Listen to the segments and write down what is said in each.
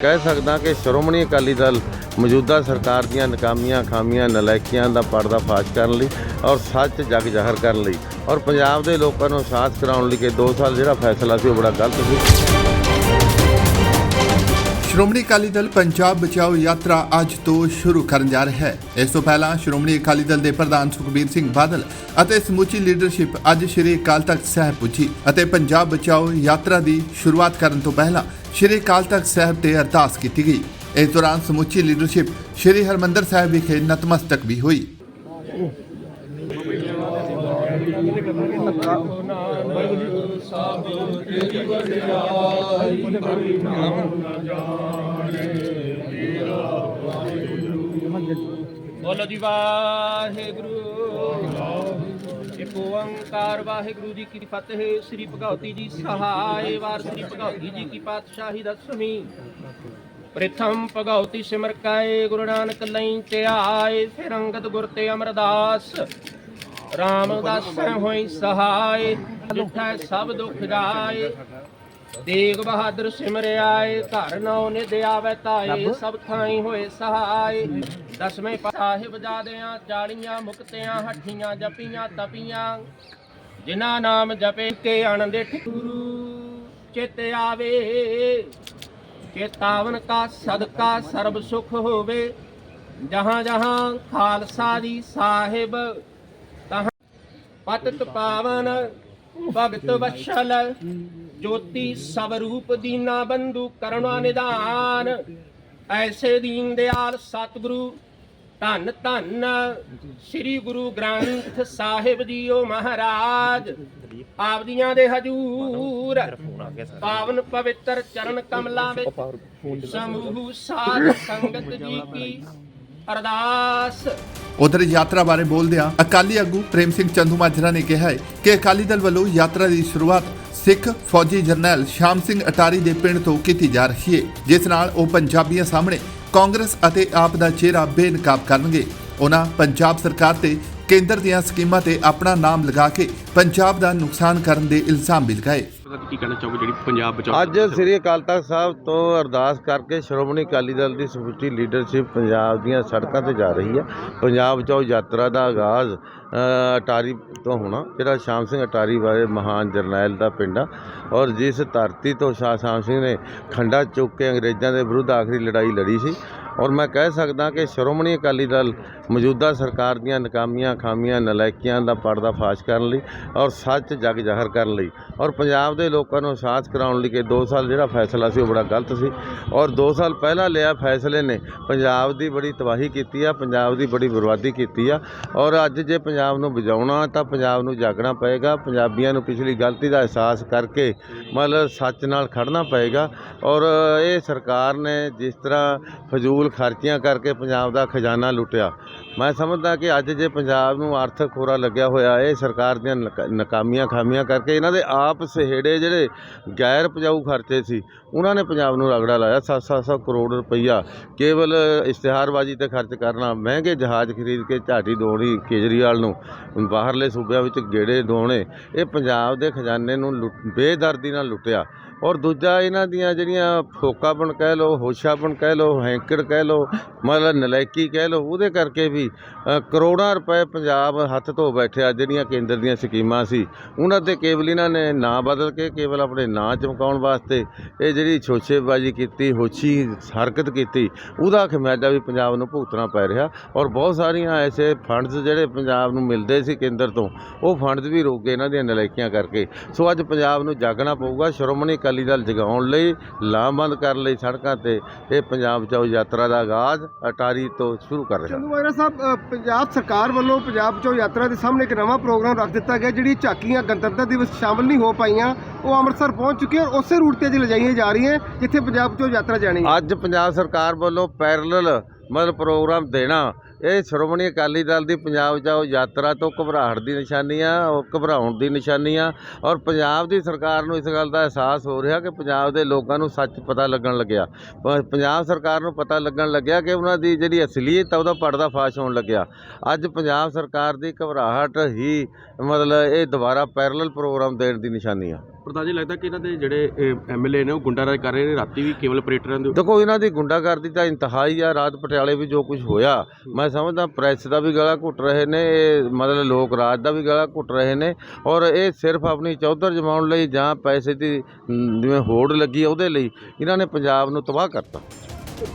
ਕਹਿ ਸਕਦਾ ਕਿ ਸ਼੍ਰੋਮਣੀ ਅਕਾਲੀ ਦਲ ਮੌਜੂਦਾ ਸਰਕਾਰ ਦੀਆਂ ਨਕਾਮੀਆਂ, ਖਾਮੀਆਂ, ਨਲਾਇਕੀਆਂ ਦਾ ਪਰਦਾ ਫਾਸ਼ ਕਰਨ ਲਈ ਔਰ ਸੱਚ ਜਗ ਜ਼ਾਹਰ ਕਰਨ ਲਈ ਔਰ ਪੰਜਾਬ ਦੇ ਲੋਕਾਂ ਨੂੰ ਸਾਥ ਕਰਾਉਣ ਲਈ ਕਿ 2 ਸਾਲ ਜਿਹੜਾ ਫੈਸਲਾ ਸੀ ਉਹ ਬੜਾ ਗਲਤ ਸੀ। ਸ਼੍ਰੋਮਣੀ ਅਕਾਲੀ ਦਲ ਪੰਜਾਬ ਬਚਾਓ ਯਾਤਰਾ ਅੱਜ ਤੋਂ ਸ਼ੁਰੂ ਕਰਨ ਜਾ ਰਿਹਾ ਹੈ। ਇਸ ਤੋਂ ਪਹਿਲਾਂ ਸ਼੍ਰੋਮਣੀ ਅਕਾਲੀ ਦਲ ਦੇ ਪ੍ਰਧਾਨ ਸੁਖਬੀਰ ਸਿੰਘ ਬਾਦਲ ਅਤੇ ਸਮੁੱਚੀ ਲੀਡਰਸ਼ਿਪ ਅੱਜ ਸ਼੍ਰੀ ਅਕਾਲ ਤਖਤ ਸਾਹਿਬ ਪੁੱਜੀ ਅਤੇ ਪੰਜਾਬ ਬਚਾਓ ਯਾਤਰਾ ਦੀ ਸ਼ੁਰੂਆਤ ਕਰਨ ਤੋਂ ਪਹਿਲਾਂ ਸ਼੍ਰੀ ਅਕਾਲ ਤਖਤ ਸਾਹਿਬ ਤੇ ਅਰਦਾਸ ਕੀਤੀ ਗਈ। ਇਸ ਦੌਰਾਨ ਸਮੁੱਚੀ ਲੀਡਰਸ਼ਿਪ ਸ਼੍ਰੀ ਹਰਮੰਦਰ ਸਾਹਿਬ ਵਿਖੇ ਨਤਮਸਤਕ ਵੀ ਹੋਈ। ਬੋਲੋ ਜੀ, ਵਾਹਿਗੁਰੂ। ਇੱਕ ਓੰਕਾਰ ਵਾਹਿਗੁਰੂ ਜੀ ਕੀ ਫਤਿਹ, ਸ੍ਰੀ ਭਗਵਤੀ ਜੀ ਸਹਾਇ ਵਾਰ, ਸ੍ਰੀ ਭਗਵਤੀ ਜੀ ਕੀ ਪਾਤਸ਼ਾਹੀ ਦਸਵੀਂ। ਪ੍ਰਥਮ ਭਗਵਤੀ ਸਿਮਰ ਕਾਏ, ਗੁਰੂ ਨਾਨਕ ਲਈ ਤੇ ਆਏ, ਫਿਰ ਅੰਗਦ ਗੁਰ ਤੇ ਅਮਰਦਾਸ। ਰਾਮਦਾਸ ਹੋਈ ਸਹਾਇ ਲਿਖੈ ਸਭ ਦੁਖ ਜਾਏ ਤੇਗ ਬਹਾਦਰ ਸਿਮਰਿਆਏ ਘਰ ਨੌ ਨਿਧ ਆਵੈ ਤਾਏ ਸਭ ਥਾਈ ਹੋਏ ਸਹਾਈ ਦਸਵੇਂ ਸਾਹਿਬ ਜਾਦਿਆਂ ਚਾਲੀਆਂ ਮੁਕਤਿਆਂ ਹੱਠੀਆਂ ਜਪੀਆਂ ਤਪੀਆਂ। ਜਿਨ੍ਹਾਂ ਨਾਮ ਜਪੇ ਕੇ ਆਨੰਦ ਗੁਰੂ ਚਿਤ ਆਵੇ। ਚੇਤਾਵਨ ਕਾ ਸਦਕਾ ਸਰਬ ਸੁਖ ਹੋਵੇ। ਜਹਾਂ ਜਹਾਂ ਖਾਲਸਾ ਦੀ ਸਾਹਿਬ ਤਹਾਂ ਪਤਿਤ ਪਾਵਨ ਭਗਤ ਵਛਲ। ਜੋਤੀ ਸਭ ਰੂਪ ਦੀਨਾ ਬੰਧੂ ਕਰੁਣਾ ਨਿਧਾਨ ਐਸੇ ਦੀਨ ਦਿਆਲ ਸਤਿਗੁਰੂ, ਧੰਨ ਧੰਨ ਸ੍ਰੀ ਗੁਰੂ ਗ੍ਰੰਥ ਸਾਹਿਬ ਜੀਓ ਮਹਾਰਾਜ। ਆਪਦੀਆਂ ਦੇ ਹਜੂਰ, ਪਾਵਨ ਪਵਿੱਤਰ ਚਰਨ ਕਮਲਾਂ ਵਿੱਚ ਸਮੂਹ ਸਾਧ ਸੰਗਤ ਜੀ ਕੀ ਅਰਦਾਸ। ਉਧਰ ਯਾਤਰਾ ਬਾਰੇ ਬੋਲਦਿਆਂ ਅਕਾਲੀ ਆਗੂ ਪ੍ਰੇਮ ਸਿੰਘ ਚੰਦੂ ਮਾਜਰਾ ਨੇ ਕਿਹਾ ਹੈ ਕਿ ਅਕਾਲੀ ਦਲ ਵੱਲੋਂ ਯਾਤਰਾ ਦੀ ਸ਼ੁਰੂਆਤ ਸਿੱਖ ਫੌਜੀ ਜਰਨੈਲ ਸ਼ਾਮ ਸਿੰਘ ਅਟਾਰੀ ਦੇ ਪਿੰਡ ਤੋਂ ਕੀਤੀ ਜਾ ਰਹੀ ਹੈ ਜਿਸ ਨਾਲ ਉਹ ਪੰਜਾਬੀਆਂ ਸਾਹਮਣੇ ਕਾਂਗਰਸ ਅਤੇ ਆਪ ਦਾ ਚਿਹਰਾ ਬੇਨਕਾਬ ਕਰਨਗੇ। ਉਹਨਾਂ ਪੰਜਾਬ ਸਰਕਾਰ ਤੇ ਕੇਂਦਰ ਦੀਆਂ ਸਕੀਮਾਂ ਤੇ ਆਪਣਾ ਨਾਮ ਲਗਾ ਕੇ ਪੰਜਾਬ ਦਾ ਨੁਕਸਾਨ ਕਰਨ ਦੇ ਇਲਜ਼ਾਮ ਵੀ ਲਗਾਏ। ਕੀ ਕਹਿਣਾ ਚਾਹੋਗੇ ਜਿਹੜੀ ਪੰਜਾਬ ਬਚਾਓ ਅੱਜ ਸ੍ਰੀ ਅਕਾਲ ਤਖਤ ਸਾਹਿਬ ਤੋਂ ਅਰਦਾਸ ਕਰਕੇ ਸ਼੍ਰੋਮਣੀ ਅਕਾਲੀ ਦਲ ਦੀ ਸਮੁੱਚੀ ਲੀਡਰਸ਼ਿਪ ਪੰਜਾਬ ਦੀਆਂ ਸੜਕਾਂ ਤੇ ਜਾ ਰਹੀ ਹੈ। ਪੰਜਾਬ ਚੋਂ ਯਾਤਰਾ ਦਾ ਆਗਾਜ਼ ਅਟਾਰੀ ਤੋਂ ਹੋਣਾ, ਜਿਹੜਾ ਸ਼ਾਮ ਸਿੰਘ ਅਟਾਰੀ ਵਾਲੇ ਮਹਾਨ ਜਰਨੈਲ ਦਾ ਪਿੰਡ ਆ। ਔਰ ਜਿਸ ਧਰਤੀ ਤੋਂ ਸ਼ਾਹ ਸ਼ਾਮ ਸਿੰਘ ਨੇ ਖੰਡਾ ਚੁੱਕ ਕੇ ਅੰਗਰੇਜ਼ਾਂ ਦੇ ਵਿਰੁੱਧ ਆਖਰੀ ਲੜਾਈ ਲੜੀ ਸੀ ਔਰ ਮੈਂ ਕਹਿ ਸਕਦਾ ਕਿ ਸ਼੍ਰੋਮਣੀ ਅਕਾਲੀ ਦਲ ਮੌਜੂਦਾ ਸਰਕਾਰ ਦੀਆਂ ਨਕਾਮੀਆਂ, ਖਾਮੀਆਂ, ਨਲਾਇਕੀਆਂ ਦਾ ਪਰਦਾ ਫਾਸ਼ ਕਰਨ ਲਈ ਔਰ ਸੱਚ ਜਗ ਜ਼ਾਹਰ ਕਰਨ ਲਈ। ਔਰ ਪੰਜਾਬ ਦੇ ਲੋਕਾਂ ਨੂੰ ਅਹਿਸਾਸ ਕਰਾਉਣ ਲਈ ਕਿ 2 ਸਾਲ ਜਿਹੜਾ ਫੈਸਲਾ ਸੀ ਉਹ ਬੜਾ ਗਲਤ ਸੀ ਔਰ 2 ਸਾਲ ਪਹਿਲਾਂ ਲਿਆ ਫੈਸਲੇ ਨੇ। ਪੰਜਾਬ ਦੀ ਬੜੀ ਤਬਾਹੀ ਕੀਤੀ ਆ, ਪੰਜਾਬ ਦੀ ਬੜੀ ਬਰਬਾਦੀ ਕੀਤੀ ਆ ਔਰ ਅੱਜ ਜੇ ਪੰਜਾਬ ਨੂੰ ਬਚਾਉਣਾ ਤਾਂ ਪੰਜਾਬ ਨੂੰ ਜਾਗਣਾ ਪਏਗਾ। ਪੰਜਾਬੀਆਂ ਨੂੰ ਪਿਛਲੀ ਗਲਤੀ ਦਾ ਅਹਿਸਾਸ ਕਰਕੇ ਮਤਲਬ ਸੱਚ ਨਾਲ ਖੜਨਾ ਪਏਗਾ ਔਰ ਇਹ ਸਰਕਾਰ ਨੇ ਜਿਸ ਤਰ੍ਹਾਂ ਫਜ਼ੂਲ ਖਰਚੀਆਂ ਕਰਕੇ ਪੰਜਾਬ ਦਾ ਖਜ਼ਾਨਾ ਲੁੱਟਿਆ। ਮੈਂ ਸਮਝਦਾ ਕਿ ਅੱਜ ਜੇ ਪੰਜਾਬ ਨੂੰ ਆਰਥਿਕ ਖੋਰਾ ਲੱਗਿਆ ਹੋਇਆ, ਇਹ ਸਰਕਾਰ ਦੀਆਂ ਨਕ- ਨਾਕਾਮੀਆਂ ਖਾਮੀਆਂ ਕਰਕੇ ਇਹਨਾਂ ਦੇ ਆਪ ਸਹੇੜੇ ਜਿਹੜੇ ਗੈਰ ਉਪਜਾਊ ਖਰਚੇ ਸੀ, ਉਹਨਾਂ ਨੇ ਪੰਜਾਬ ਨੂੰ ਰਗੜਾ ਲਾਇਆ 7-700 ਕਰੋੜ ਰੁਪਈਆ ਕੇਵਲ ਇਸ਼ਤਿਹਾਰਬਾਜ਼ੀ ਤੇ ਖਰਚ ਕਰਨਾ, ਮਹਿੰਗੇ ਜਹਾਜ਼ ਖਰੀਦ ਕੇ ਝਾਟੀ ਦੋਣੀ ਕੇਜਰੀਵਾਲ ਨੂੰ, ਬਾਹਰਲੇ ਸੂਬਿਆਂ ਵਿੱਚ ਗੇੜੇ ਦੋਣੇ, ਇਹ ਪੰਜਾਬ ਦੇ ਖਜ਼ਾਨੇ ਨੂੰ ਲੁੱਟ- ਬੇਦਰਦੀ ਨਾਲ ਲੁੱਟਿਆ। ਔਰ ਦੂਜਾ ਇਹਨਾਂ ਦੀਆਂ ਜਿਹੜੀਆਂ ਫੋਕਾਪਣ ਕਹਿ ਲਓ ਹੋਸ਼ਾਪਣ ਕਹਿ ਲਓ, ਹੈਂਕੜ ਕਹਿ ਲਓ, ਮਤਲਬ ਨਲਾਇਕੀ ਕਹਿ ਲਓ, ਉਹਦੇ ਕਰਕੇ ਵੀ ਅ, ਕਰੋੜਾਂ ਰੁਪਏ ਪੰਜਾਬ ਹੱਥ ਧੋ ਬੈਠਿਆ ਜਿਹੜੀਆਂ ਕੇਂਦਰ ਦੀਆਂ ਸਕੀਮਾਂ ਸੀ। ਉਹਨਾਂ ਤੇ ਕੇਵਲ ਇਹਨਾਂ ਨੇ ਨਾਂ ਬਦਲ ਕੇ ਕੇਵਲ ਆਪਣੇ ਨਾਂ ਚਮਕਾਉਣ ਵਾਸਤੇ ਇਹ ਜਿਹੜੀ ਛੋਛੇਬਾਜ਼ੀ ਕੀਤੀ ਹੋਛੀ ਹਰਕਤ ਕੀਤੀ ਉਹਦਾ ਖਮਿਆਜਾ ਵੀ ਪੰਜਾਬ ਨੂੰ ਭੁਗਤਣਾ ਪੈ ਰਿਹਾ। ਔਰ ਬਹੁਤ ਸਾਰੀਆਂ ਐਸੇ ਫੰਡਸ ਜਿਹੜੇ ਪੰਜਾਬ ਨੂੰ ਮਿਲਦੇ ਸੀ ਕੇਂਦਰ ਤੋਂ ਉਹ ਫੰਡਸ ਵੀ ਰੋਕ ਗਏ ਇਹਨਾਂ ਦੀਆਂ ਨਲਾਇਕੀਆਂ ਕਰਕੇ। ਸੋ ਅੱਜ ਪੰਜਾਬ ਨੂੰ ਜਾਗਣਾ ਪਊਗਾ ਸ਼੍ਰੋਮਣੀ ਅਕਾਲੀ ਦਲ ਜਗਾਉਣ ਲਈ ਲਾਮਬੰਦ ਕਰਨ ਲਈ ਸੜਕਾਂ ਤੇ ਇਹ ਪੰਜਾਬ ਚਾਓ ਯਾਤਰਾ ਦਾ ਆਗਾਜ਼ ਅਟਾਰੀ ਤੋਂ ਸ਼ੁਰੂ ਕਰ ਰਿਹਾ। ਚੰਦੂ ਸਾਹਿਬ ਪੰਜਾਬ ਸਰਕਾਰ ਵੱਲੋਂ ਪੰਜਾਬ ਚੋਂ ਯਾਤਰਾ ਦੇ ਸਾਹਮਣੇ ਇੱਕ ਨਵਾਂ ਪ੍ਰੋਗਰਾਮ ਰੱਖ ਦਿੱਤਾ ਗਿਆ, ਜਿਹੜੀ ਝਾਕੀਆਂ ਗਣਤੰਤਰ ਦਿਵਸ ਸ਼ਾਮਲ ਨਹੀਂ ਹੋ ਪਾਈਆਂ, ਉਹ ਅੰਮ੍ਰਿਤਸਰ ਪਹੁੰਚ ਚੁੱਕੀਆਂ ਔਰ ਉਸੇ ਰੂਟ ਤੇ ਅੱਜ ਲਿਜਾਈਆਂ ਜਾ ਰਹੀਆਂ ਜਿੱਥੇ ਪੰਜਾਬ ਚੋਂ ਯਾਤਰਾ ਜਾਣੀ ਹੈ। ਅੱਜ ਪੰਜਾਬ ਸਰਕਾਰ ਵੱਲੋਂ ਪੈਰਲਲ ਮਤਲਬ ਪ੍ਰੋਗਰਾਮ ਦੇਣਾ ਇਹ ਸ਼੍ਰੋਮਣੀ ਅਕਾਲੀ ਦਲ ਦੀ ਪੰਜਾਬ ਜਾਓ ਯਾਤਰਾ ਤੋਂ ਘਬਰਾਹਟ ਦੀ ਨਿਸ਼ਾਨੀ ਆ ਉਹ ਘਬਰਾਉਣ ਦੀ ਨਿਸ਼ਾਨੀ ਆ ਔਰ ਪੰਜਾਬ ਦੀ ਸਰਕਾਰ ਨੂੰ ਇਸ ਗੱਲ ਦਾ ਅਹਿਸਾਸ ਹੋ ਰਿਹਾ ਕਿ ਪੰਜਾਬ ਦੇ ਲੋਕਾਂ ਨੂੰ ਸੱਚ ਪਤਾ ਲੱਗਣ ਲੱਗਿਆ। ਪੰਜਾਬ ਸਰਕਾਰ ਨੂੰ ਪਤਾ ਲੱਗਣ ਲੱਗਿਆ ਕਿ ਉਹਨਾਂ ਦੀ ਜਿਹੜੀ ਅਸਲੀਅਤ ਆ ਉਹਦਾ ਪਰਦਾ ਫਾਸ਼ ਹੋਣ ਲੱਗਿਆ। ਅੱਜ ਪੰਜਾਬ ਸਰਕਾਰ ਦੀ ਘਬਰਾਹਟ ਹੀ ਮਤਲਬ ਇਹ ਦੁਬਾਰਾ ਪੈਰਲਲ ਪ੍ਰੋਗਰਾਮ ਦੇਣ ਦੀ ਨਿਸ਼ਾਨੀ ਆ। ਪ੍ਰਧਾਨ ਜੀ ਲੱਗਦਾ ਕਿ ਇਹਨਾਂ ਦੇ ਜਿਹੜੇ ਐਮਐਲਏ ਨੇ ਉਹ ਗੁੰਡਾਰਾਜ ਕਰ ਰਹੇ ਨੇ ਰਾਤੀ ਵੀ ਕੇਵਲ ਆਪਰੇਟਰਾਂ ਦੇ ਦੇਖੋ ਇਹਨਾਂ ਦੀ ਗੁੰਡਾਗਰਦੀ ਤਾਂ ਇੰਤਹਾਈ ਆ ਰਾਤ ਪਟਿਆਲੇ ਵੀ ਜੋ ਕੁਝ ਹੋਇਆ ਮੈਂ ਸਮਝਦਾ ਪ੍ਰੈਸ ਦਾ ਵੀ ਗਲਾ ਘੁੱਟ ਰਹੇ ਨੇ, ਇਹ ਮਤਲਬ ਲੋਕ ਰਾਜ ਦਾ ਵੀ ਗਲਾ ਘੁੱਟ ਰਹੇ ਨੇ ਔਰ ਇਹ ਸਿਰਫ ਆਪਣੀ ਚੌਧਰ ਜਮਾਉਣ ਲਈ ਜਾਂ ਪੈਸੇ ਦੀ ਜਿਵੇਂ ਹੋੜ ਲੱਗੀ ਉਹਦੇ ਲਈ ਇਹਨਾਂ ਨੇ ਪੰਜਾਬ ਨੂੰ ਤਬਾਹ ਕਰਤਾ।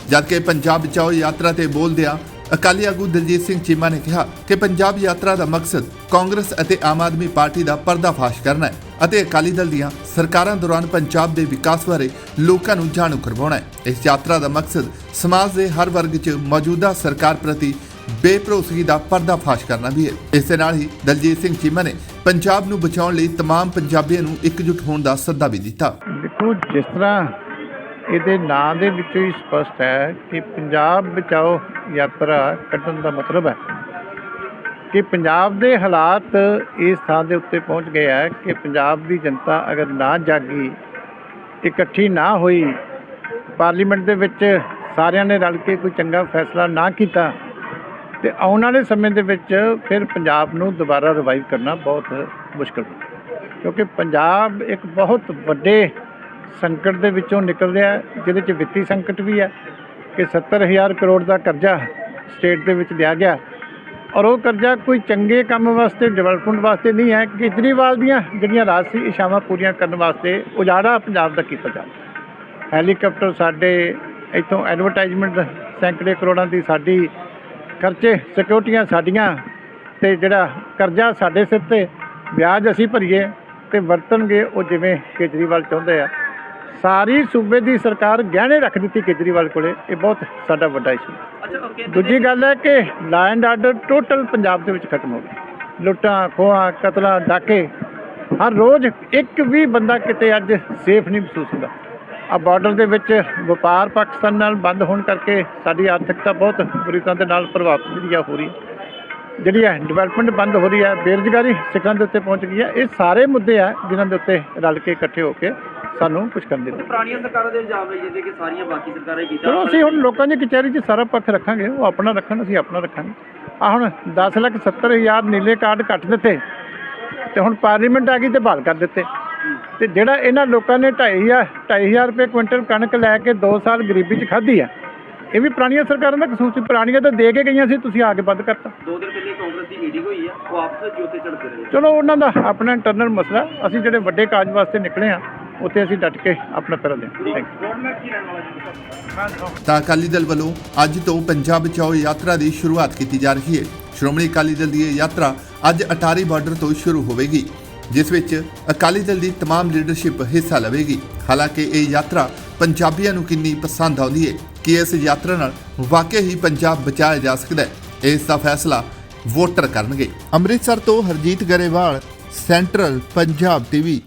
ਜਦਕਿ ਪੰਜਾਬ ਬਚਾਓ ਯਾਤਰਾ ਤੇ ਬੋਲਦਿਆਂ ਅਕਾਲੀ ਆਗੂ ਦਲਜੀਤ ਸਿੰਘ ਚੀਮਾ ਨੇ ਕਿਹਾ ਕਿ ਪੰਜਾਬ ਯਾਤਰਾ ਦਾ ਮਕਸਦ ਕਾਂਗਰਸ ਅਤੇ ਆਮ ਆਦਮੀ ਪਾਰਟੀ ਦਾ ਪਰਦਾਫਾਸ਼ ਕਰਨਾ ਹੈ ਅਤੇ ਅਕਾਲੀ ਦਲ ਦੀਆਂ ਸਰਕਾਰਾਂ ਦੌਰਾਨ ਪੰਜਾਬ ਦੇ ਵਿਕਾਸ ਬਾਰੇ ਲੋਕਾਂ ਨੂੰ ਜਾਣੂ ਕਰਵਾਉਣਾ ਹੈ ਇਸ ਯਾਤਰਾ ਦਾ ਮਕਸਦ ਸਮਾਜ ਦੇ ਹਰ ਵਰਗ 'ਚ ਮੌਜੂਦਾ ਸਰਕਾਰ ਪ੍ਰਤੀ ਬੇਭਰੋਸਗੀ ਦਾ ਪਰਦਾਫਾਸ਼ ਕਰਨਾ ਵੀ ਹੈ ਇਸ ਦੇ ਨਾਲ ਹੀ ਦਲਜੀਤ ਸਿੰਘ ਚੀਮਾ ਨੇ ਪੰਜਾਬ ਨੂੰ ਬਚਾਉਣ ਲਈ तमाम ਪੰਜਾਬੀਆਂ ਨੂੰ ਇਕਜੁੱਟ ਹੋਣ ਦਾ ਸੱਦਾ ਵੀ ਦਿੱਤਾ ਦੇਖੋ ਜਿਸ ਤਰ੍ਹਾਂ ਇਹਦੇ ਨਾਂ ਦੇ ਵਿੱਚੋਂ ਹੀ ਸਪਸ਼ਟ ਹੈ ਕਿ ਪੰਜਾਬ ਬਚਾਓ ਯਾਤਰਾ ਕੱਢਣ ਦਾ ਮਤਲਬ ਹੈ ਕਿ ਪੰਜਾਬ ਦੇ ਹਾਲਾਤ ਇਸ ਥਾਂ ਦੇ ਉੱਤੇ ਪਹੁੰਚ ਗਏ ਹੈ ਕਿ ਪੰਜਾਬ ਦੀ ਜਨਤਾ ਅਗਰ ਨਾ ਜਾਗੀ, ਇਕੱਠੀ ਨਾ ਹੋਈ, ਪਾਰਲੀਮੈਂਟ ਦੇ ਵਿੱਚ ਸਾਰਿਆਂ ਨੇ ਰਲ ਕੇ ਕੋਈ ਚੰਗਾ ਫੈਸਲਾ ਨਾ ਕੀਤਾ ਤੇ ਆਉਣ ਵਾਲੇ ਸਮੇਂ ਦੇ ਵਿੱਚ ਫਿਰ ਪੰਜਾਬ ਨੂੰ ਦੁਬਾਰਾ ਰਿਵਾਈਵ ਕਰਨਾ ਬਹੁਤ ਮੁਸ਼ਕਲ ਹੋਵੇਗਾ ਕਿਉਂਕਿ ਪੰਜਾਬ ਇੱਕ ਬਹੁਤ ਵੱਡੇ ਸੰਕਟ ਦੇ ਵਿੱਚੋਂ ਨਿਕਲ ਰਿਹਾ ਜਿਹਦੇ ਚ ਵਿੱਤੀ ਸੰਕਟ ਵੀ ਹੈ ਕਿ 70000 ਕਰੋੜ ਦਾ ਕਰਜ਼ਾ ਸਟੇਟ ਦੇ ਵਿੱਚ ਲਿਆ ਗਿਆ। ਔਰ ਉਹ ਕਰਜ਼ਾ ਕੋਈ ਚੰਗੇ ਕੰਮ ਵਾਸਤੇ, ਡਿਵੈਲਪਮੈਂਟ ਵਾਸਤੇ ਨਹੀਂ ਹੈ, ਕੇਜਰੀਵਾਲ ਦੀਆਂ ਜਿਹੜੀਆਂ ਰਾਜਸੀ ਇਸ਼ਾਵਾਂ ਪੂਰੀਆਂ ਕਰਨ ਵਾਸਤੇ ਉਜਾੜਾ ਪੰਜਾਬ ਦਾ ਕੀਤਾ ਜਾ ਰਿਹਾ। ਹੈਲੀਕਾਪਟਰ ਸਾਡੇ, ਇੱਥੋਂ ਐਡਵਰਟਾਈਜ਼ਮੈਂਟ ਸੈਂਕੜੇ ਕਰੋੜਾਂ ਦੀ ਸਾਡੀ ਖਰਚੇ, ਸਿਕਿਉਰਟੀਆਂ ਸਾਡੀਆਂ ਤੇ ਜਿਹੜਾ ਕਰਜ਼ਾ ਸਾਡੇ ਸਿਰ ਤੇ, ਵਿਆਜ ਅਸੀਂ ਭਰੀਏ ਤੇ ਵਰਤਣਗੇ ਉਹ ਜਿਵੇਂ ਕੇਜਰੀਵਾਲ ਚਾਹੁੰਦੇ ਆ। ਸਾਰੀ ਸੂਬੇ ਦੀ ਸਰਕਾਰ ਗਹਿਣੇ ਰੱਖ ਦਿੱਤੀ ਕੇਜਰੀਵਾਲ ਕੋਲੇ। ਇਹ ਬਹੁਤ ਸਾਡਾ ਵੱਡਾ ਇਸ਼ੂ ਦੂਜੀ ਗੱਲ ਹੈ ਕਿ law and order total Punjab ਦੇ ਵਿੱਚ ਖਤਮ ਹੋ ਗਿਆ ਲੁੱਟਾਂ ਖੋਹਾਂ ਕਤਲਾਂ ਡਾਕੇ ਹਰ ਰੋਜ਼ ਇੱਕ ਵੀ ਬੰਦਾ ਕਿਤੇ ਅੱਜ ਸੇਫ ਨਹੀਂ ਮਹਿਸੂਸ ਹੁੰਦਾ। ਆ ਬਾਰਡਰ ਦੇ ਵਿੱਚ ਵਪਾਰ ਪਾਕਿਸਤਾਨ ਨਾਲ ਬੰਦ ਹੋਣ ਕਰਕੇ ਸਾਡੀ ਆਰਥਿਕਤਾ ਬਹੁਤ ਬੁਰੀ ਤਰ੍ਹਾਂ ਦੇ ਨਾਲ ਪ੍ਰਭਾਵਿਤ ਜਿਹੜੀ ਆ ਹੋ ਰਹੀ ਹੈ। ਜਿਹੜੀ ਹੈ ਡਿਵੈਲਪਮੈਂਟ ਬੰਦ ਹੋ ਰਹੀ ਹੈ ਬੇਰੁਜ਼ਗਾਰੀ ਸਿਖਰਾਂ ਦੇ ਉੱਤੇ ਪਹੁੰਚ ਗਈ ਹੈ। ਇਹ ਸਾਰੇ ਮੁੱਦੇ ਆ ਜਿਨ੍ਹਾਂ ਦੇ ਉੱਤੇ ਰਲ ਕੇ ਇਕੱਠੇ ਹੋ ਕੇ ਸਾਨੂੰ ਕੁਝ ਕਰਨ ਦੀ ਲੋੜ ਹੈ। ਪੁਰਾਣੀਆਂ ਸਰਕਾਰਾਂ ਦੇ ਇਲਜ਼ਾਮ ਲਾਈ ਜਾਂਦੇ ਕਿ ਸਾਰੀਆਂ ਬਾਕੀ ਸਰਕਾਰਾਂ ਕੀਤਾ। ਚਲੋ ਅਸੀਂ ਹੁਣ ਲੋਕਾਂ ਦੀ ਕਚਹਿਰੀ 'ਚ ਸਾਰਾ ਪੱਖ ਰੱਖਾਂਗੇ ਉਹ ਆਪਣਾ ਰੱਖਣ ਅਸੀਂ ਆਪਣਾ ਰੱਖਾਂਗੇ। ਆ ਹੁਣ 10 ਲੱਖ 70 ਹਜ਼ਾਰ ਨੀਲੇ ਕਾਰਡ ਕੱਟ ਦਿੱਤੇ ਤੇ ਹੁਣ ਪਾਰਲੀਮੈਂਟ ਆ ਗਈ ਤੇ ਬਹਾਲ ਕਰ ਦਿੱਤੇ। ਤੇ ਜਿਹੜਾ ਇਹਨਾਂ ਲੋਕਾਂ ਨੇ 2.5 2.5 ਰੁਪਏ ਕੁਇੰਟਲ ਕਣਕ ਲੈ ਕੇ 2 ਸਾਲ ਗਰੀਬੀ 'ਚ ਖਾਧੀ ਆ ਇਹ ਵੀ ਪੁਰਾਣੀਆਂ ਸਰਕਾਰਾਂ ਦਾ ਕਸੂਰ ਸੀ ਪੁਰਾਣੀਆਂ ਤਾਂ ਦੇ ਕੇ ਗਈਆਂ ਸੀ ਤੁਸੀਂ ਆ ਕੇ ਬੰਦ ਕਰਤਾ। ਦੋ ਦਿਨ ਪਹਿਲੇ ਕਾਂਗਰਸ ਦੀ ਮੀਟਿੰਗ ਹੋਈ ਆ ਉਹ ਆਪਸ ਵਿੱਚ ਉੱਤੇ ਝੜਪਦੇ ਰਹੇ। ਚਲੋ ਉਹਨਾਂ ਦਾ ਆਪਣਾ ਇੰਟਰਨਲ ਮਸਲਾ ਅਸੀਂ ਜਿਹੜੇ ਵੱਡੇ ਕਾਜ ਵਾਸਤੇ ਨਿਕਲੇ ਆ ਉੱਥੇ ਅਸੀਂ ਡਟ ਕੇ ਆਪਣਾ ਕਰ ਦੇ ਥੈਂਕ ਯੂ ਤਾਂ ਅਕਾਲੀ ਦਲ ਵੱਲੋਂ ਅੱਜ ਤੋਂ ਪੰਜਾਬ ਬਚਾਓ ਯਾਤਰਾ ਦੀ ਸ਼ੁਰੂਆਤ ਕੀਤੀ ਜਾ ਰਹੀ ਹੈ ਸ਼੍ਰੋਮਣੀ ਅਕਾਲੀ ਦਲ ਦੀ ਇਹ ਯਾਤਰਾ ਅੱਜ ਅਟਾਰੀ ਬਾਰਡਰ ਤੋਂ ਸ਼ੁਰੂ ਹੋਵੇਗੀ ਜਿਸ ਵਿੱਚ ਅਕਾਲੀ ਦਲ ਦੀ तमाम ਲੀਡਰਸ਼ਿਪ ਹਿੱਸਾ ਲਵੇਗੀ ਹਾਲਾਂਕਿ ਇਹ ਯਾਤਰਾ ਪੰਜਾਬੀਆਂ ਨੂੰ ਕਿੰਨੀ ਪਸੰਦ ਆਉਂਦੀ ਹੈ ਕਿ ਇਸ ਯਾਤਰਾ ਨਾਲ ਵਾਕਈ ਹੀ ਪੰਜਾਬ ਬਚਾਇਆ ਜਾ ਸਕਦਾ ਹੈ ਇਸ ਦਾ ਫੈਸਲਾ ਵੋਟਰ ਕਰਨਗੇ ਅੰਮ੍ਰਿਤਸਰ ਤੋਂ ਹਰਜੀਤ ਗਰੇਵਾਲ ਸੈਂਟਰਲ ਪੰਜਾਬ ਟੀਵੀ